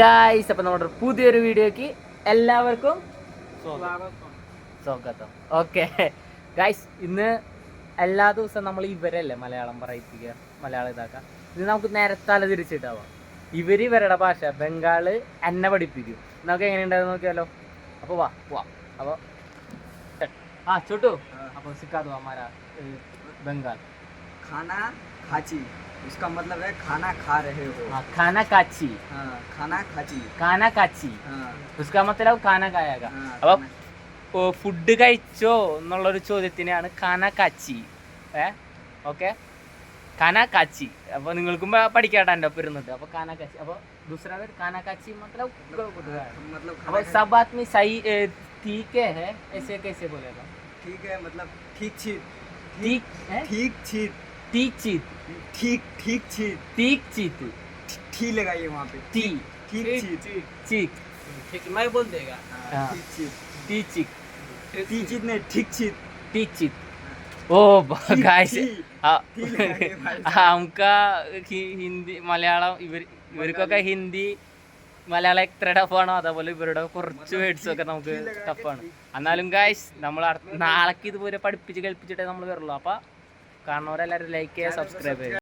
Guys അപ്പം നമ്മുടെ പുതിയൊരു വീഡിയോക്ക് എല്ലാവർക്കും സ്വാഗതം. ഓക്കെ ഗായ്സ് ഇന്ന് എല്ലാ ദിവസവും നമ്മൾ ഇവരല്ലേ മലയാളം പറയിപ്പിക്കുക മലയാളം ഇതാക്കുക. ഇത് നമുക്ക് നേരത്താല തല തിരിച്ചിട്ടാവാം. ഇവർ ഇവരുടെ ഭാഷ ബംഗാൾ എന്നെ പഠിപ്പിക്കും. നമുക്ക് എങ്ങനെ ഉണ്ടായിരുന്നു നോക്കിയാലോ? അപ്പോൾ വാ വാ അപ്പോൾ ആ ചോട്ടു. അപ്പോൾ സിക്കാതു ബംഗാൾ. ഖാന ഖാച്ചി उसका मतलब है खाना खा रहे हो हाँ खाना काची हाँ खाना खाची खाना काची हाँ उसका मतलब खाना खाएगा हाँ, അപ്പൊ खाना- ഫുഡ് കഴിച്ചോ എന്നുള്ളൊരു ചോദ്യത്തിനാണ് കാന കാച്ചി ഏ ഓക്കെ കാന കാച്ചി അപ്പൊ നിങ്ങൾക്കും പ- പഠിക്കാട്ടോ എൻ്റെ ഒപ്പം ഇരുന്നിട്ട് അപ്പൊ കാന കാച്ചി അപ്പൊ दूसरा word खाना काची मतलब मतलब अब खाना सब आदमी सही ए, ठीक है ऐसे कैसे बोलेगा ठीक है मतलब ठीक छी ठीक है ठीक छी ठीक चीत ठीक ठीक छी ठीक चीत ठी लगाइए वहाँ पे टी ठीक छी चीक ठीक मैं बोल देगा हाँ। ठीक छी टी चिक टी चीत नहीं ठीक छी टी चित ओ गाइस ആ ठी लगाइए भाई साहब। നമുക്ക് ഹിന്ദി മലയാളം ഇവർ ഇവർക്കൊക്കെ ഹിന്ദി മലയാളം എത്ര ടഫാണോ അതേപോലെ ഇവരുടെ കുറച്ച് വേർഡ്സ് ഒക്കെ നമുക്ക് ടഫാണ് എന്നാലും ഗായ്സ് നമ്മൾ നാളേക്ക് ഇതുപോലെ പഠിപ്പിച്ച് കേൾപ്പിച്ചിട്ടേ നമ്മൾ വരുള്ളൂ അപ്പൊ കാണുന്നവരെല്ലാവരും ലൈക്ക് ചെയ്യുക സബ്സ്ക്രൈബ് ചെയ്യുക